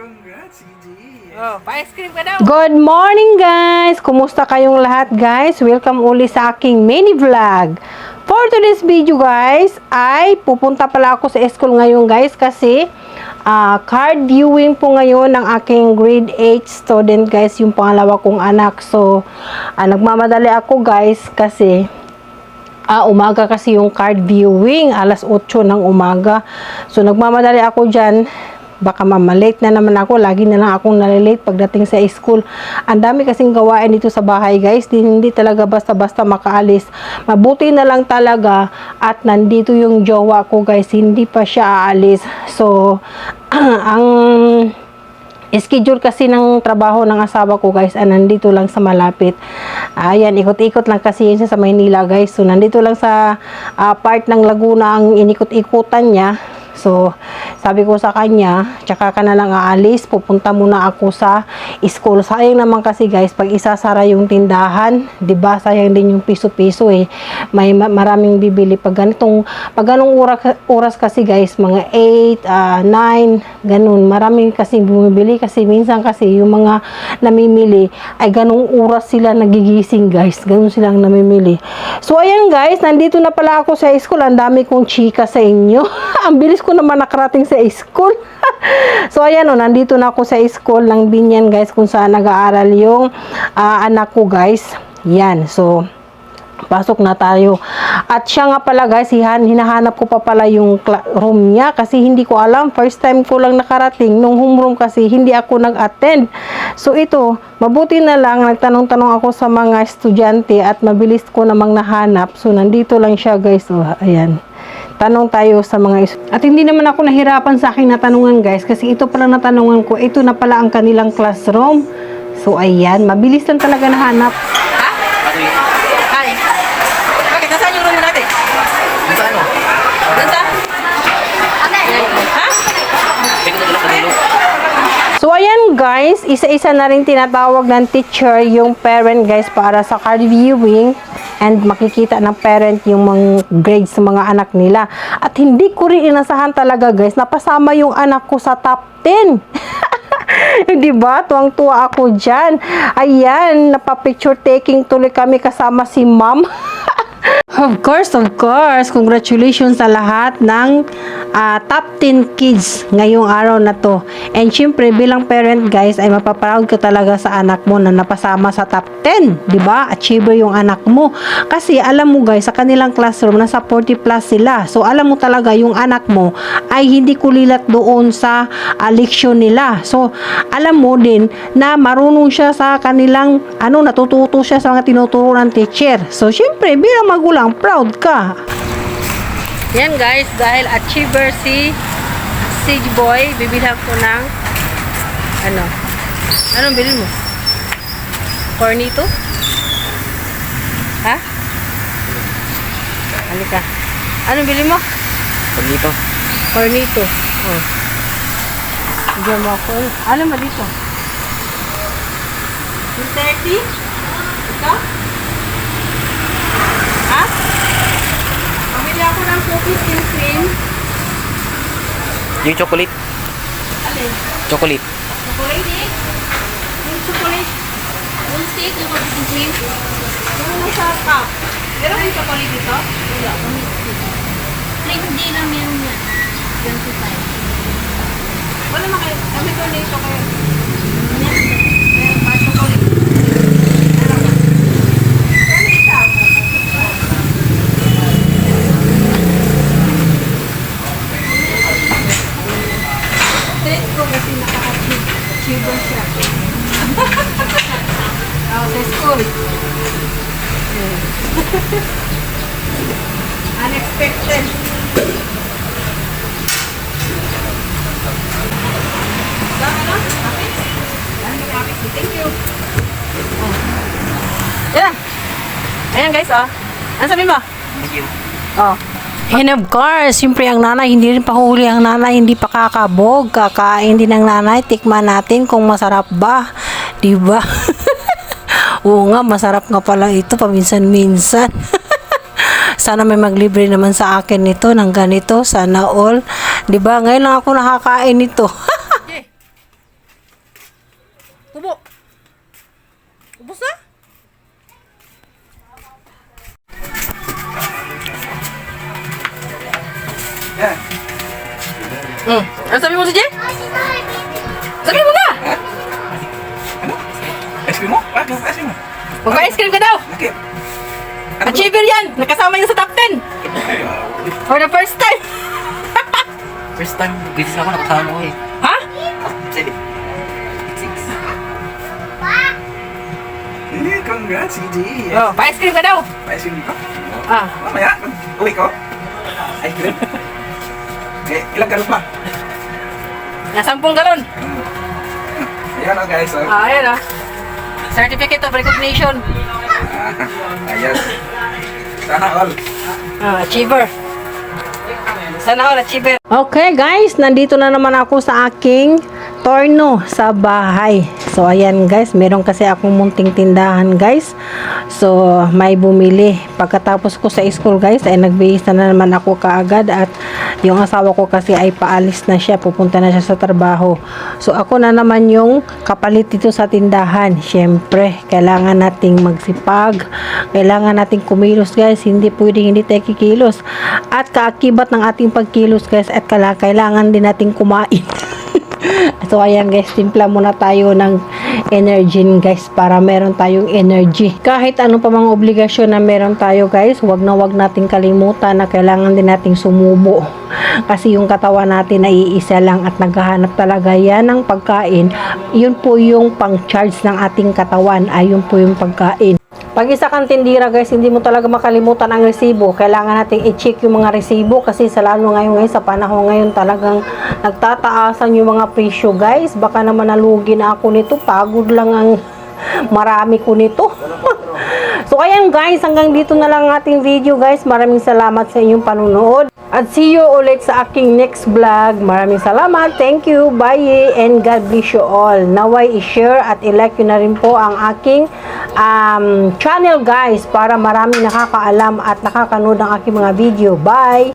Congrats, CG. Oh, pa-ice cream ka daw. Good morning guys! Kumusta kayong lahat guys? Welcome uli sa aking mini vlog. For today's video guys, ay pupunta pala ako sa school ngayon guys kasi ah, card viewing po ngayon ng aking grade 8 student guys, yung pangalawa kong anak. So, ah, nagmamadali ako guys kasi Ah, umaga kasi yung card viewing, alas 8 ng umaga. So, nagmamadali ako dyan. Baka mamalate na naman ako. Lagi na lang akong nalilate pagdating sa school. Ang dami kasing gawain dito sa bahay, guys. Di, hindi talaga basta-basta makaalis. Mabuti na lang talaga at nandito yung jowa ko, guys. Hindi pa siya aalis. So, ang schedule kasi ng trabaho ng asawa ko guys ay nandito lang sa malapit ayan ikot-ikot lang kasi yun sa Maynila guys so nandito lang sa ah, part ng Laguna ang inikot-ikutan niya so sabi ko sa kanya tsaka ka na lang aalis pupunta muna ako sa school. Sayang naman kasi guys pag isasara yung tindahan 'di ba sayang din yung piso-piso eh. May ma- maraming bibili pag ganitong pag ganong oras, oras kasi guys mga 8 ah, 9 ganun. Marami kasi bumibili kasi minsan kasi yung mga namimili ay ganong oras sila nagigising guys. Ganun silang namimili. So ayan guys nandito na pala ako sa school. Ang dami kong chika sa inyo. Ang bilis ko naman nakarating sa school so ayan o nandito na ako sa school ng Binyan guys kung saan nag-aaral yung ah, anak ko guys yan so pasok na tayo. At siya nga pala guys, hinahanap ko pa pala yung room niya kasi hindi ko alam. First time ko lang nakarating. Nung homeroom kasi hindi ako nag-attend. So ito, mabuti na lang nagtanong-tanong ako sa mga estudyante at mabilis ko namang nahanap. So nandito lang siya guys. Oh, ayan. Tanong tayo sa mga At hindi naman ako nahirapan sa aking natanungan guys kasi ito pala natanungan ko. Ito na pala ang kanilang classroom. So ayan, mabilis lang talaga nahanap. Hi. Bakit? Nasaan yung room natin? Sa ano? Doon sa? Ha? So ayan guys, isa-isa na rin tinatawag ng teacher yung parent guys para sa card viewing and makikita ng parent yung mga grades sa mga anak nila. At hindi ko rin inasahan talaga guys, napasama yung anak ko sa top 10. Di ba? Tuwang-tuwa ako dyan. Ayan, napapicture taking tuloy kami kasama si ma'am. Of course, of course. Congratulations sa lahat ng ah, top 10 kids ngayong araw na to. And syempre, bilang parent guys, ay mapaproud ka talaga sa anak mo na napasama sa top 10. 'di ba? Achiever yung anak mo. Kasi alam mo guys, sa kanilang classroom, nasa 40 plus sila. So, alam mo talaga yung anak mo ay hindi kulilat doon sa ah, leksyon nila. So, alam mo din na marunong siya sa kanilang, ano, natututo siya sa mga tinuturo ng teacher. So, syempre, bilang magulang, proud ka. Yan guys, dahil achiever si Sage Boy, bibilang ko ng ano, anong bilhin mo? Cornito? Ha? Halika. Anong bilhin mo? Dito. Cornito. Oh. Diyan mo ako. Ano ba dito? 230? Ito? Pamili ako ng cookies and cream. Yung chocolate. Alin? Chocolate. Chocolate eh? Yung chocolate. Full steak, yung cookies and cream. Yung nasa cup. Meron yung chocolate dito? Wala. Cream hindi lang meron yan. 25. Wala na kayo. Kami ko nito kayo. Meron ba? Meron pa chocolate. Meron ba? Kano isa? Treat ko kasi nakaka-achiever siya. Yeah. Unexpected. Thank you. Yan. Ayan guys, oh. Ano sabi mo? Thank you. Oh. And of course, siyempre ang nanay, hindi rin pahuli ang nanay, hindi pa kakabog. Kakain din ng nanay, tikman natin kung masarap ba. Di ba? Oo nga, masarap nga pala ito paminsan-minsan. Sana may maglibre naman sa akin nito ng ganito. Sana all. 'Di ba? Ngayon lang ako nakakain nito. Tubo. Ubus na? Yeah. Mm. Ano sabi mo si Jay? Magpa-ice cream ka daw! Bakit? Achiever yan! Nakasama yan sa top 10! For the first time! First time, busy ako nakasama ko eh. ha? Eh, congrats, CJ. Oh, pa-ice cream ka daw! Ice cream ko. Ah, Mamaya, uwi ko. Ice cream. Eh, ilang galon pa? na 10 galon. Ayan o guys. Oh. Ah, ayan ah. Certificate of Recognition. Ah, ayan. Sana all. Ah, achiever. Sana all achiever. Okay guys, nandito na naman ako sa aking torno sa bahay. So ayan guys, meron kasi akong munting tindahan guys. So may bumili. Pagkatapos ko sa school guys, ay nagbihis na naman ako kaagad at yung asawa ko kasi ay paalis na siya, pupunta na siya sa trabaho. So ako na naman yung kapalit dito sa tindahan. Siyempre, kailangan nating magsipag. Kailangan nating kumilos guys. Hindi pwedeng hindi tayo kikilos. At kaakibat ng ating pagkilos guys at kailangan din nating kumain. So ayan guys, timpla muna tayo ng energy guys para meron tayong energy. Kahit ano pa mga obligasyon na meron tayo guys, wag na wag nating kalimutan na kailangan din nating sumubo. Kasi yung katawan natin ay iisa lang at naghahanap talaga yan ng pagkain. Yun po yung pang-charge ng ating katawan, ay yun po yung pagkain. Pag isa kang tindira guys, hindi mo talaga makalimutan ang resibo. Kailangan nating i-check yung mga resibo kasi sa lalo ngayon ngayon sa panahon ngayon talagang nagtataasan yung mga presyo guys. Baka naman nalugi na ako nito. Pagod lang ang marami ko nito. so ayan guys, hanggang dito na lang ang ating video guys. Maraming salamat sa inyong panunood. At see you ulit sa aking next vlog. Maraming salamat. Thank you. Bye. And God bless you all. Naway i-share at i-like nyo na rin po ang aking um, channel guys para marami nakakaalam at nakakanood ng aking mga video. Bye!